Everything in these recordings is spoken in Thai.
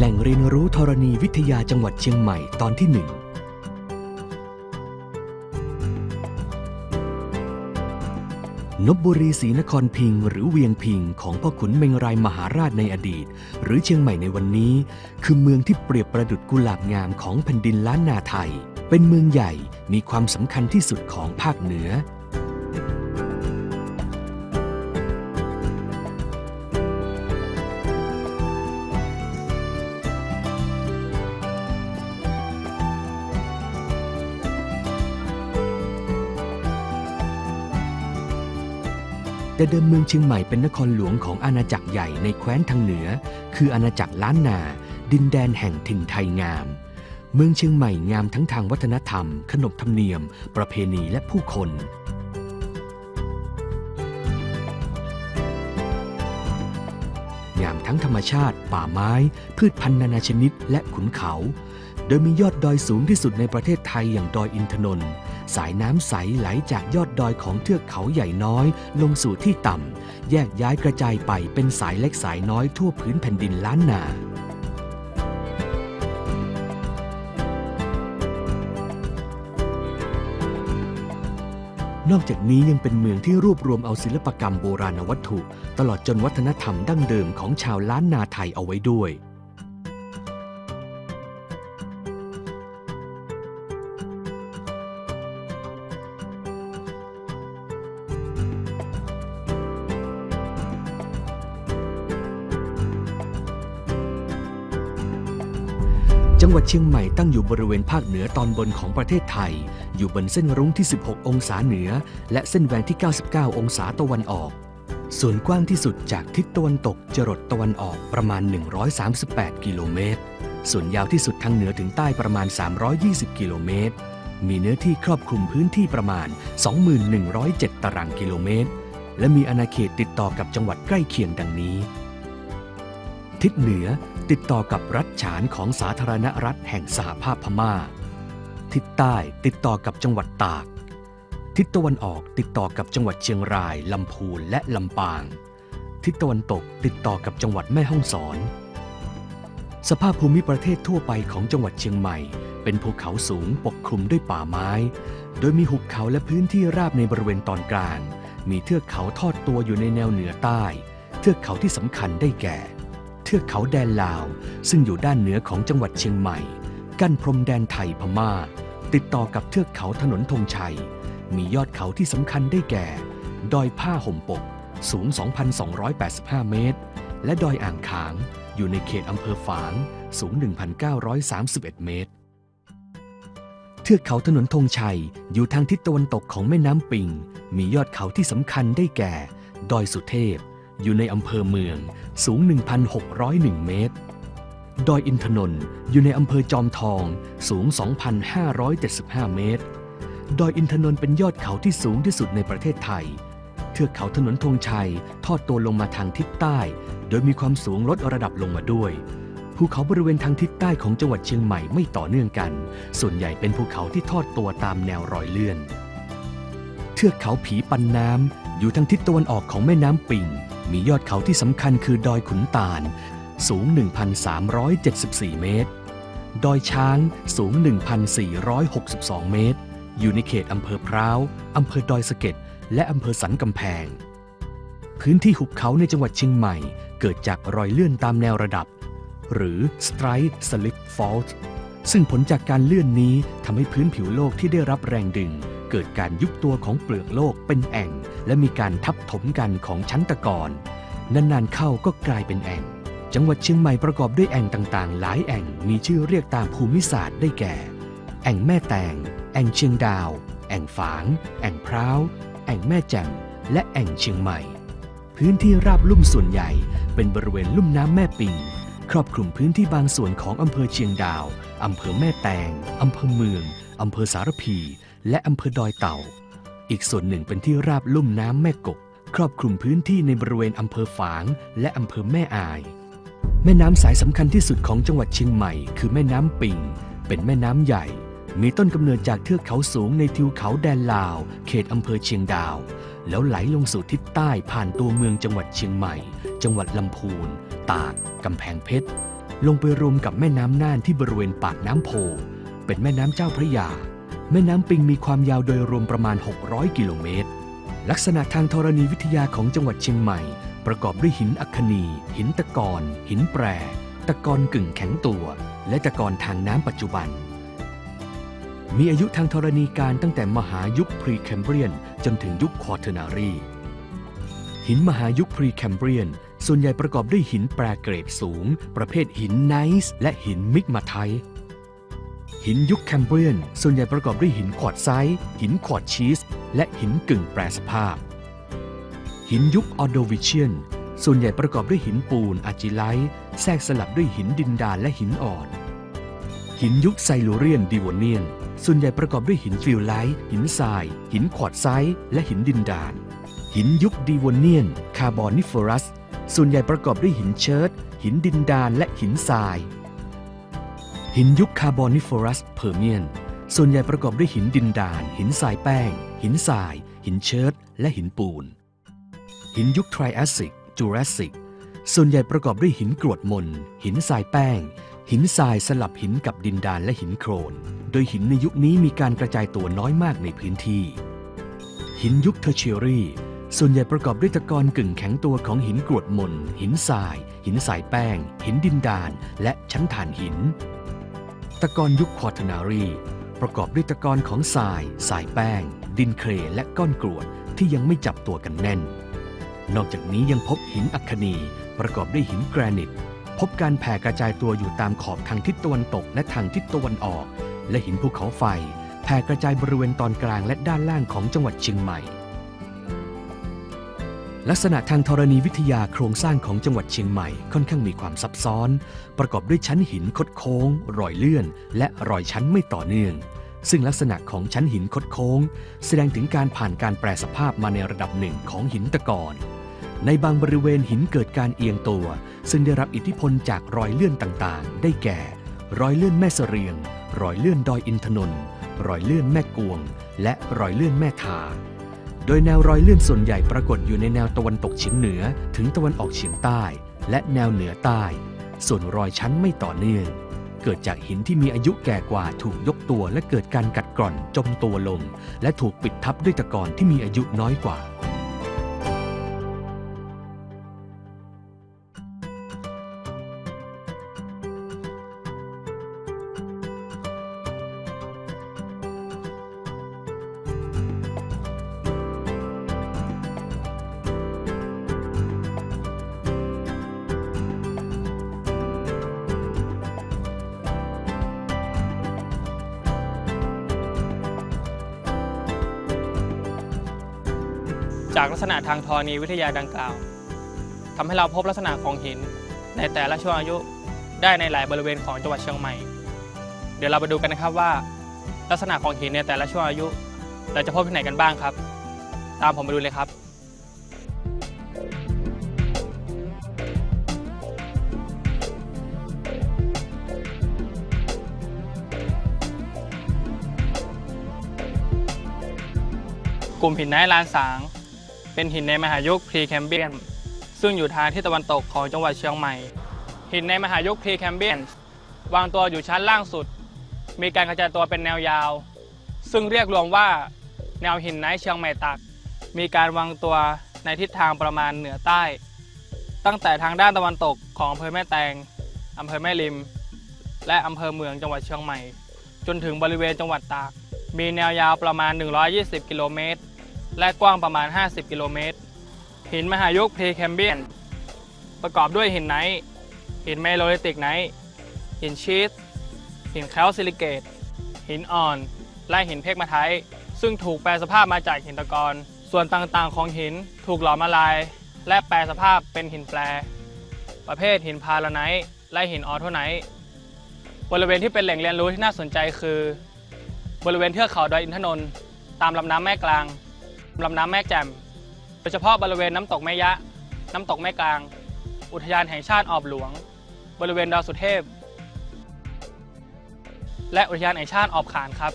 แหล่งเรียนรู้ธรณีวิทยาจังหวัดเชียงใหม่ตอนที่หนึ่งนบบุรีศรีนครพิงหรือเวียงพิงของพ่อขุนเมงรายมหาราชในอดีต หรือเชียงใหม่ในวันนี้ คือเมืองที่เปรียบประดุจกุหลาบงามของแผ่นดินล้านนาไทย เป็นเมืองใหญ่มีความสำคัญที่สุดของภาคเหนือ แต่เดิมเมืองเชียงใหม่เป็นนครหลวงของอาณาจักรใหญ่ในแคว้นทางเหนือ คืออาณาจักรล้านนา ดินแดนแห่งถิ่นไทยงาม เมืองเชียงใหม่งามทั้งทางวัฒนธรรม ขนบธรรมเนียม ประเพณีและผู้คน งามทั้งธรรมชาติ ป่าไม้ พืชพันธุ์นานาชนิดและขุนเขา โดยมียอดดอยสูงที่สุดในประเทศไทยอย่างดอยอินทนนท์ สายน้ำใสไหลจากยอดดอยของเทือกเขาใหญ่น้อย ลงสู่ที่ต่ำ แยกย้ายกระจายไปเป็นสายเล็กสายน้อยทั่วพื้นแผ่นดินล้านนานอกจากนี้ยังเป็นเมืองที่รวบรวมเอาศิลปกรรมโบราณวัตถุ ตลอดจนวัฒนธรรมดั้งเดิมของชาวล้านนาไทยเอาไว้ด้วย เชียงใหม่ตั้งอยู่บริเวณภาคเหนือตอนบนของประเทศไทย อยู่บนเส้นรุ้งที่ 16 องศาเหนือ และเส้นแหวงที่ 99 องศาตะวันออก ส่วนกว้างที่สุดจากทิศตะวันตกจรดตะวันออกประมาณ 138 กิโลเมตร ส่วนยาวที่สุดทางเหนือถึงใต้ประมาณ 320 กิโลเมตร มีเนื้อที่ครอบคลุมพื้นที่ประมาณ 2107 ตารางกิโลเมตร และมีอาณาเขตติดต่อกับจังหวัดใกล้เคียงดังนี้ ทิศเหนือติดต่อกับรัฐฉานของสาธารณรัฐแห่งสหภาพพม่า ทิศใต้ติดต่อกับจังหวัดตาก ทิศตะวันออกติดต่อกับจังหวัดเชียงราย ลำพูนและลำปาง ทิศตะวันตกติดต่อกับจังหวัดแม่ฮ่องสอน สภาพภูมิประเทศทั่วไปของจังหวัดเชียงใหม่ เป็นภูเขาสูงปกคลุมด้วยป่าไม้ โดยมีหุบเขาและพื้นที่ราบในบริเวณตอนกลาง มีเทือกเขาทอดตัวอยู่ในแนวเหนือใต้ เทือกเขาที่สำคัญได้แก่ เทือกเขาแดนลาว ซึ่งอยู่ด้านเหนือของจังหวัดเชียงใหม่ กั้นพรมแดนไทยพม่า ติดต่อกับเทือกเขาถนนธงชัย มียอดเขาที่สำคัญได้แก่ ดอยผ้าห่มปก สูง 2,285 เมตร และดอยอ่างขาง อยู่ในเขตอำเภอฝาง สูง 1,931 เมตร เทือกเขาถนนธงชัยอยู่ทางทิศตะวันตกของแม่น้ำปิง มียอดเขาที่สำคัญได้แก่ ดอยสุเทพ อยู่ในอำเภอเมือง สูง 1,601 เมตร ดอยอินทนนท์อยู่ในอำเภอจอมทอง สูง 2,575 เมตร ดอยอินทนนท์เป็นยอดเขาที่สูงที่สุดในประเทศไทย เทือกเขาถนนธงชัยทอดตัวลงมาทางทิศใต้ โดยมีความสูงลดระดับลงมาด้วย ภูเขาบริเวณทางทิศใต้ของจังหวัดเชียงใหม่ไม่ต่อเนื่องกัน ส่วนใหญ่เป็นภูเขาที่ทอดตัวตามแนวรอยเลื่อนเทือกเขาผีปันน้ำ อยู่ทางทิศตะวันออกของแม่น้ำปิง มียอดเขาที่สำคัญคือดอยขุนตาล สูง 1,374 เมตร ดอยช้างสูง 1,462 เมตร อยู่ในเขตอำเภอพร้าว อำเภอดอยสะเก็ด และอำเภอสันกำแพง พื้นที่หุบเขาในจังหวัดเชียงใหม่ เกิดจากรอยเลื่อนตามแนวระดับ หรือ Strike Slip Fault ซึ่งผลจากการเลื่อนนี้ทำให้พื้นผิวโลกที่ได้รับแรงดึง เกิดการยุบตัวของเปลือกโลกเป็นแอ่ง และมีการทับถมกันของชั้นตะกอนนานๆเข้าก็กลายเป็นแอ่ง จังหวัดเชียงใหม่ประกอบด้วยแอ่งต่างๆ หลายแอ่งมีชื่อเรียกตามภูมิศาสตร์ได้แก่ แอ่งแม่แตง แอ่งเชียงดาว แอ่งฝาง แอ่งพร้าว แอ่งแม่แจ่ม และแอ่งเชียงใหม่ พื้นที่ราบลุ่มส่วนใหญ่เป็นบริเวณลุ่มน้ำแม่ปิง ครอบคลุมพื้นที่บางส่วนของอำเภอเชียงดาว อำเภอแม่แตง อำเภอเมือง อำเภอสารพี และอำเภอดอยเต่า อีกส่วนหนึ่งเป็นที่ราบลุ่มน้ำแม่กก ครอบคลุมพื้นที่ในบริเวณอำเภอฝาง และอำเภอแม่อาย แม่น้ำสายสำคัญที่สุดของจังหวัดเชียงใหม่ คือแม่น้ำปิง เป็นแม่น้ำใหญ่ มีต้นกำเนิดจากเทือกเขาสูงในทิวเขาแดนลาว เขตอำเภอเชียงดาว แล้วไหลลงสู่ทิศใต้ผ่านตัวเมืองจังหวัดเชียงใหม่ จังหวัดลำพูน ตากกำแพงเพชรลงไปรวมกับแม่น้ำน่านที่บริเวณปากน้ำโพ เป็นแม่น้ำเจ้าพระยา แม่น้ำปิงมีความยาวโดยรวมประมาณ 600 กิโลเมตร ลักษณะทางธรณีวิทยาของจังหวัดเชียงใหม่ ประกอบด้วยหินอัคนี หินตะกอน หินแปร ตะกอนกึ่งแข็งตัว และตะกอนทางน้ำปัจจุบัน มีอายุทางธรณีการตั้งแต่มหายุคพรีแคมเบรียนจนถึงยุคควอเทอนารีหินมหายุคพรีแคมเบรียนส่วนใหญ่ประกอบด้วยหินแปรเกรดสูง ประเภทหินไนซ์และหินมิกมาไท หินยุคแคมเบรียน ส่วนใหญ่ประกอบด้วยหินควอตไซต์หินควอตชีส และหินกึ่งแปรสภาพ หินยุคออโดวิเชียน ส่วนใหญ่ประกอบด้วยหินปูนอาจิไลท์แทรกสลับด้วยหินดินดานและหินอ่อน หินยุคไซลูเรียนดิวเนียน ส่วนใหญ่ประกอบด้วยหินฟิลไลท์หินทราย หินควอตไซต์และหินดินดาน หินยุคดิวเนียน คาร์บอนิฟอรัส ส่วนใหญ่ประกอบด้วยหินเชิร์ตหินดินดานและหินทราย หินยุคคาร์บอนิฟอรัสเพอร์เมียน ส่วนใหญ่ประกอบด้วยหินดินดาน หินทรายแป้ง หินทราย หินเชิร์ตและหินปูน หินยุคไทรแอสซิกจูราสสิก ส่วนใหญ่ประกอบด้วยหินกรวดมน หินทรายแป้ง หินทรายสลับหินกับดินดานและหินโครน โดยหินในยุคนี้มีการกระจายตัวน้อยมากในพื้นที่ หินยุคเทอร์เชียรีส่วนใหญ่ประกอบด้วยตะกอนกึ่งแข็งตัวของหินกรวดมน หินทราย หินสายแป้ง หินดินดาน และชั้นฐานหิน ตะกอนยุคควอเทนารี ประกอบด้วยตะกอนของทราย สายแป้ง ดินเคลและก้อนกรวดที่ยังไม่จับตัวกันแน่น นอกจากนี้ยังพบหินอัคนี ประกอบด้วยหินแกรนิต พบการแผ่กระจายตัวอยู่ตามขอบทางทิศตะวันตกและทางทิศตะวันออก และหินภูเขาไฟแผ่กระจายบริเวณตอนกลางและด้านล่างของจังหวัดเชียงใหม่ ลักษณะทางธรณีวิทยาโครงสร้างของจังหวัดเชียงใหม่ค่อนข้างมีความซับซ้อน ประกอบด้วยชั้นหินคดโค้ง รอยเลื่อน และรอยชั้นไม่ต่อเนื่อง ซึ่งลักษณะของชั้นหินคดโค้ง แสดงถึงการผ่านการแปรสภาพมาในระดับหนึ่งของหินตะกอนในบางบริเวณหินเกิดการเอียงตัว ซึ่งได้รับอิทธิพลจากรอยเลื่อนต่างๆ ได้แก่ รอยเลื่อนแม่เสรียง รอยเลื่อนดอยอินทนนท์รอยเลื่อนแม่กวง และรอยเลื่อนแม่ทา โดยแนวรอยเลื่อนส่วนใหญ่ปรากฏอยู่ในแนวตะวันตกเฉียงเหนือถึงตะวันออกเฉียงใต้ และแนวเหนือใต้ ส่วนรอยชั้นไม่ต่อเนื่อง เกิดจากหินที่มีอายุแก่กว่าถูกยกตัวและเกิดการกัดกร่อนจมตัวลง และถูกปิดทับด้วยตะกอนที่มีอายุน้อยกว่า จากลักษณะทางธรณีวิทยาดังกล่าวทำให้เราพบลักษณะของหิน ในแต่ละช่วงอายุได้ในหลายบริเวณของจังหวัดเชียงใหม่ เดี๋ยวเราไปดูกันนะครับว่า ลักษณะของหินในแต่ละช่วงอายุ เราจะพบที่ไหนกันบ้างครับ ตามผมไปดูเลยครับกลุ่มหินไนลานสาง เป็นหินในมหายุคพรีแคมเบียนซึ่งอยู่ทางที่ตะวันตกของจังหวัดเชียงใหม่ หินในมหายุคพรีแคมเบียนวางตัวอยู่ชั้นล่างสุด มีการกระจายตัวเป็นแนวยาว ซึ่งเรียกรวมว่า แนวหินไนเชียงใหม่ตัก มีการวางตัวในทิศทางประมาณเหนือใต้ ตั้งแต่ทางด้านตะวันตกของอำเภอแม่แตงอำเภอแม่ริม และอำเภอเมืองจังหวัดเชียงใหม่ จนถึงบริเวณจังหวัดตาก มีแนวยาวประมาณ 120 กิโลเมตร และกว้างประมาณ 50 กิโลเมตร หินมหายุคพรีแคมเบียน ประกอบด้วยหินไนท์หินเมโลลิติกไนท์หินชีสหินแคลซิลิเกต หินอ่อน และหินเพกมาไทซึ่งถูกแปลสภาพมาจากหินตะกอนส่วนต่างๆ ของหินถูกหลอมละลาย และแปลสภาพเป็นหินแปร ประเภทหินพาราไนท์และหินออโทไนท์บริเวณที่เป็นแหล่งเรียนรู้ที่น่าสนใจคือ บริเวณเทือกเขาดอยอินทนนท์ตามลำน้ำแม่กลาง ลำน้ำแม่แจ่มโดยเฉพาะบริเวณน้ำตกแม่ยะ น้ำตกแม่กลาง อุทยานแห่งชาติออบหลวง บริเวณดาวสุเทพ และอุทยานแห่งชาติออบขานครับ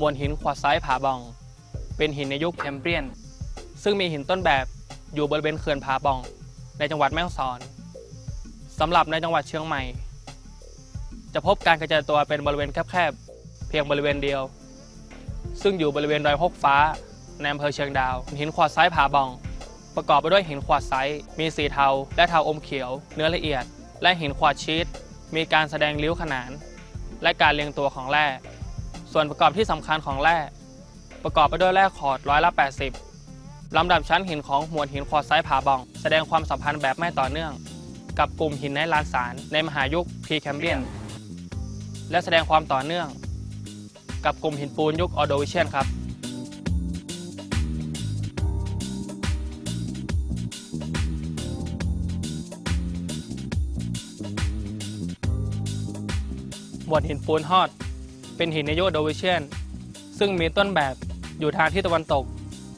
มวลหินควาไซผาบอง เป็นหินในยุคแคมเปียน ซึ่งมีหินต้นแบบอยู่บริเวณเขื่อนผาบอง ในจังหวัดแม่ฮ่องสอนสำหรับในจังหวัดเชียงใหม่ จะพบการกระจายตัวเป็นบริเวณแคบๆเพียงบริเวณเดียว ซึ่งอยู่บริเวณดอยฮกฟ้าในอำเภอเชียงดาว หินขวดไซด์ผาบอง ประกอบไปด้วยหินขวดไซด์มีสีเทา และเทาอมเขียว เนื้อละเอียด และหินขวดชีตมีการแสดงริ้วขนาน และการเรียงตัวของแร่ส่วนประกอบที่สำคัญของแร่ประกอบไปด้วยแร่ขอดร้อยละ80 ลำดับชั้นหินของหมวดหินควอไซด์ผาบอง แสดงความสัมพันธ์แบบไม่ต่อเนื่อง กับกลุ่มหินในลานสารในมหายุคพีแคมเบียน และแสดงความต่อเนื่อง กับกลุ่มหินปูนยุคออโดวิเชียนครับหมวดหินปูนฮอด เป็นหินในยุคออโดวิเชียน ซึ่งมีต้นแบบอยู่ทางทิศตะวันตก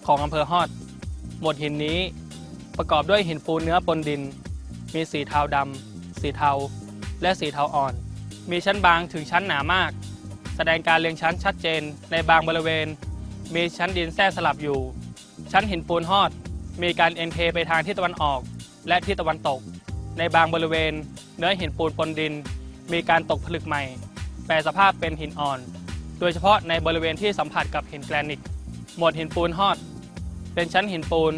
ของอำเภอฮอด หมวดหินนี้ประกอบด้วยหินปูนเนื้อปนดิน มีสีเทาดำ สีเทา และสีเทาอ่อน มีชั้นบางถึงชั้นหนามาก แสดงการเรียงชั้นชัดเจนในบางบริเวณ มีชั้นดินแทรกสลับอยู่ ชั้นหินปูนฮอด มีการเอ็นเทไปทางทิศตะวันออก และทิศตะวันตก ในบางบริเวณ เนื้อหินปูนปนดิน มีการตกผลึกใหม่ แปลสภาพเป็นหินอ่อน โดยเฉพาะในบริเวณที่สัมผัสกับหินแกรนิต หมวดหินปูนฮอด เป็นชั้นหินปูน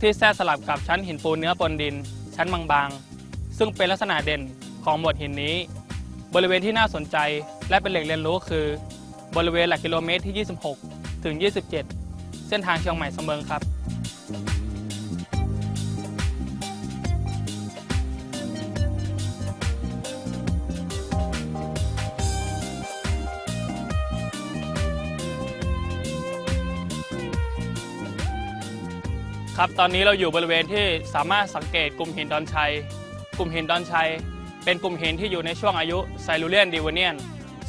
ที่แทรกสลับกับชั้นหินปูนเนื้อปนดิน ชั้นบางๆ ซึ่งเป็นลักษณะเด่นของหมวดหินนี้ บริเวณที่น่าสนใจและเป็นแหล่งเรียนรู้คือ บริเวณหลักกิโลเมตรที่ 26 ถึง 27 เส้นทางเชียงใหม่สมเมิงครับ ครับตอนนี้เราอยู่บริเวณที่สามารถสังเกตกลุ่มหินดอนชัย กลุ่มหินดอนชัย เป็นกลุ่มหินที่อยู่ในช่วงอายุไซลูเลียนดิวเนียน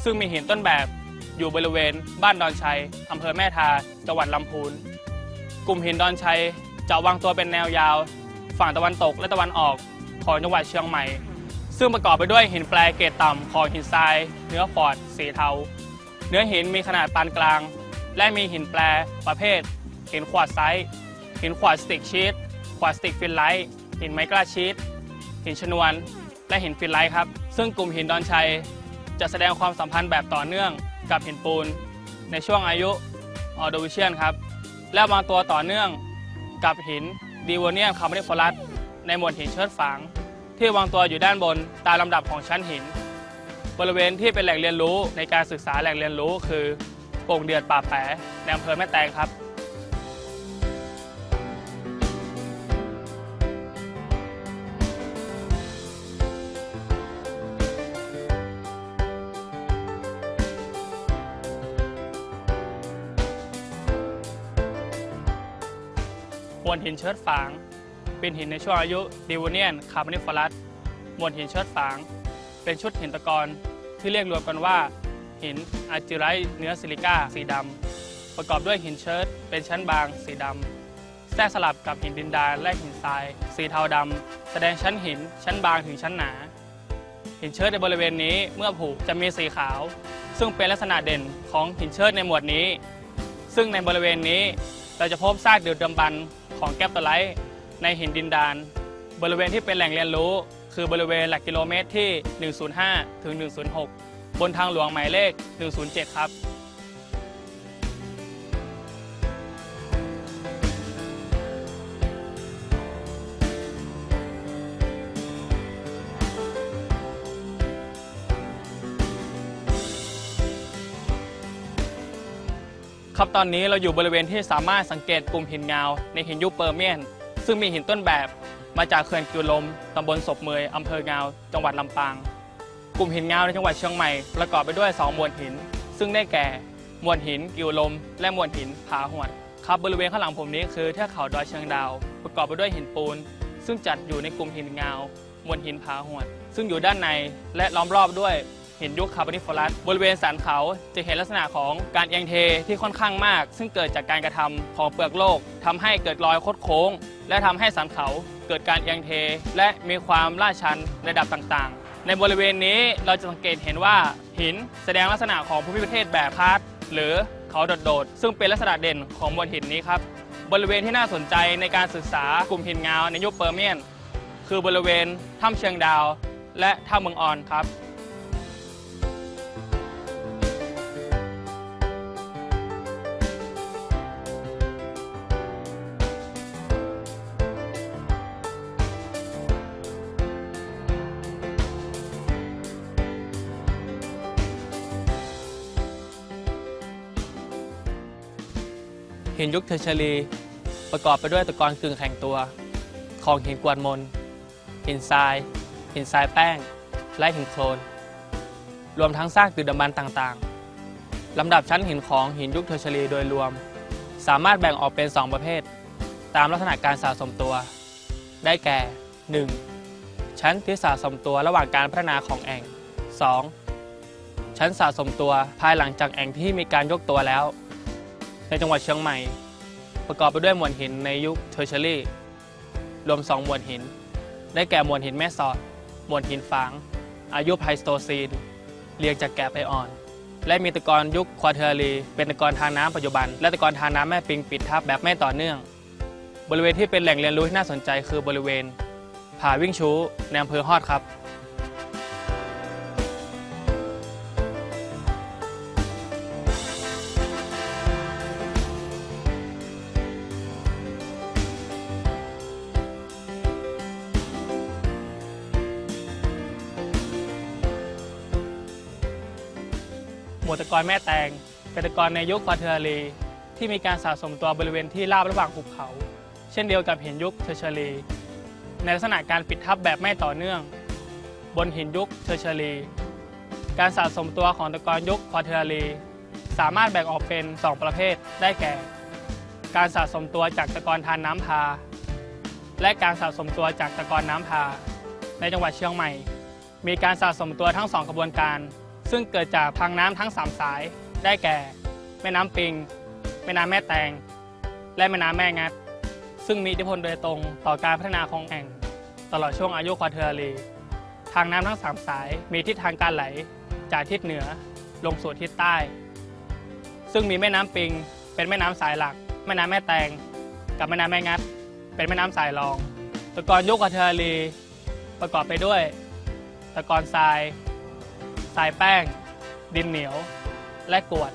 ซึ่งมีหินต้นแบบอยู่บริเวณบ้านดอนชัยอำเภอแม่ทาจังหวัดลำพูน กลุ่มหินดอนชัยจะวางตัวเป็นแนวยาว ฝั่งตะวันตกและตะวันออกของจังหวัดเชียงใหม่ ซึ่งประกอบไปด้วยหินแปรเกรดต่ำของหินทราย เนื้อฟอดสีเทา เนื้อหินมีขนาดปานกลาง และมีหินแปรประเภทหินขวดไซส์ หินขวาดสติกชีตขวาดสติกฟินไลท์หินไมกราชีตหินชนวน และหินฟินไลท์ครับ ซึ่งกลุ่มหินดอนชัย จะแสดงความสัมพันธ์แบบต่อเนื่องกับหินปูน ในช่วงอายุออโดวิเชียนครับ และบางตัวต่อเนื่องกับหินดีวเนียนคาร์บอนิฟอรัสในหมวดหินเชิดฝาง ที่วางตัวอยู่ด้านบนตามลำดับของชั้นหิน บริเวณที่เป็นแหล่งเรียนรู้ในการศึกษาแหล่งเรียนรู้คือโป่งเดือดป่าแปะในอำเภอแม่แตงครับ วลหินเชิดฝาง เป็นหินในช่วงอายุดิวเนียนคาร์บอนิฟอรัสมวลหินเชิดฝาง เป็นชุดหินตะกอนที่เรียกรวมกันว่า หินอาจิไรเนื้อซิลิก้าสีดำประกอบด้วยหินเชิดเป็นชั้นบางสีดำแทรกสลับกับหินดินดานและหินทราย สีเทาดำแสดงชั้นหินชั้นบางถึงชั้นหนา หินเชิดในบริเวณนี้เมื่อผุจะมีสีขาว ซึ่งเป็นลักษณะเด่นของหินเชิดในหมวดนี้ ซึ่งในบริเวณนี้เราจะพบซากเดึกดดำบรรพ์ ของแกปตไลท์ในหินดินดาน บริเวณที่เป็นแหล่งเรียนรู้ คือบริเวณหลักกิโลเมตรที่ 105 ถึง 106 บนทางหลวงหมายเลข 107 ครับ ครับตอนนี้เราอยู่บริเวณที่สามารถสังเกตกลุ่มหินเงา ในหินยุคเปอร์เมียน ซึ่งมีหินต้นแบบมาจากเขื่อนกิวลมตำบลศพเมยอำเภอเงา จังหวัดลำปาง กลุ่มหินเงาในจังหวัดเชียงใหม่ประกอบไปด้วย 2 มวลหิน ซึ่งได้แก่มวลหินกิวลม และมวลหินผาหวดครับบริเวณข้างหลังผมนี้คือเทือกเขาดอยเชียงดาว ประกอบไปด้วยหินปูน ซึ่งจัดอยู่ในกลุ่มหินเงามวลหินผาหวด ซึ่งอยู่ด้านในและล้อมรอบด้วย หินยุคคาร์บอนิฟอรัสบริเวณสันเขาจะเห็นลักษณะของการเอียงเทที่ค่อนข้างมาก ซึ่งเกิดจากการกระทำของเปลือกโลกทำให้เกิดรอยคดโค้ง และทำให้สันเขาเกิดการเอียงเท และมีความลาดชันระดับต่างๆ ในบริเวณนี้เราจะสังเกตเห็นว่าหินแสดงลักษณะของภูมิประเทศแบบคาร์ตหรือเขาโดดๆซึ่งเป็นลักษณะเด่นของมวลหินนี้ครับบริเวณที่น่าสนใจในการศึกษากลุ่มหินงาในยุคเปอร์เมียน คือบริเวณถ้ำเชียงดาว และถ้ำเมืองออนครับ หินยุคเทอร์เชอรีประกอบไปด้วยตะกอนกึ่งแข็งตัว ของหินกวนมน หินทราย หินทรายแป้ง และหินโคลน รวมทั้งซากดึกดำบรรพ์ต่างๆ ลำดับชั้นหินของหินยุคเทอร์เชอรีโดยรวม สามารถแบ่งออกเป็น 2 ประเภท ตามลักษณะการสะสมตัว ได้แก่ 1. ชั้นที่สะสมตัวระหว่างการพัฒนาของแอ่ง 2. ชั้นสะสมตัวภายหลังจากแอ่งที่มีการยกตัวแล้ว ในจังหวัดเชียงใหม่ ประกอบไปด้วยมวลหินในยุคเทอร์เชอรี่ รวม 2 มวลหิน ได้แก่มวลหินแม่สอด มวลหินฝาง อายุไพสโตซีน เรียงจากแกะไปอ่อน และมีตะกอนยุคควอเทอรี เป็นตะกอนทางน้ำปัจจุบัน และตะกอนทางน้ำแม่ปิงปิดทับแบบไม่ต่อเนื่อง บริเวณที่เป็นแหล่งเรียนรู้ที่น่าสนใจคือบริเวณผาวิ่งชูในอำเภอฮอดครับ ตะกอนแม่แตงเป็นตะกอนในยุคควอเทอรี ที่มีการสะสมตัวบริเวณที่ราบระหว่างหุบเขา เช่นเดียวกับหินยุคเทอร์เชรี ในลักษณะการปิดทับแบบไม่ต่อเนื่อง บนหินยุคเทอร์เชรี การสะสมตัวของตะกอนยุคควอเทอรี สามารถแบ่งออกเป็น 2 ประเภทได้แก่ การสะสมตัวจากตะกอนทานน้ำพา และการสะสมตัวจากตะกอนน้ำพา ในจังหวัดเชียงใหม่ มีการสะสมตัวทั้งสองกระบวนการ ซึ่งเกิดจากทางน้ำทั้ง 3 สาย ได้แก่ แม่น้ำปิง แม่น้ำแม่แตง และแม่น้ำแม่งัด ซึ่งมีอิทธิพลโดยตรงต่อการพัฒนาของแอ่ง ตลอดช่วงอายุควอเทอรี ทางน้ำทั้ง 3 สายมีทิศทางการไหลจากทิศเหนือลงสู่ทิศใต้ ซึ่งมีแม่น้ำปิง เป็นแม่น้ำสายหลัก แม่น้ำแม่แตง กับแม่น้ำแม่งัด เป็นแม่น้ำสายรองตะกอนยุคควอเทอรีประกอบไปด้วย ตะกอนทราย ทรายแป้ง ดินเหนียว และกวด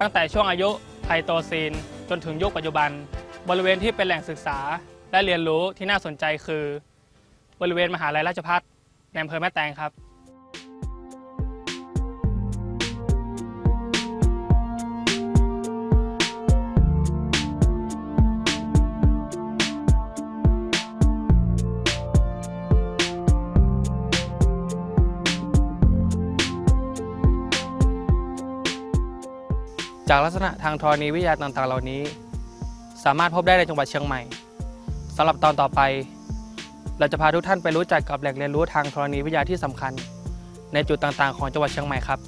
ตั้งแต่ช่วงอายุไพโตซีน จนถึงยุคปัจจุบัน บริเวณที่เป็นแหล่งศึกษาและเรียนรู้ที่น่าสนใจคือ บริเวณมหาลัยราชภัฏในอำเภอแม่แตงครับ จากลักษณะทางธรณีวิทยาต่างๆ เหล่านี้ สามารถพบได้ในจังหวัดเชียงใหม่สำหรับตอนต่อไป เราจะพาทุกท่านไปรู้จักกับแหล่งเรียนรู้ทางธรณีวิทยาที่สำคัญ ในจุดต่างๆ ของจังหวัดเชียงใหม่ครับ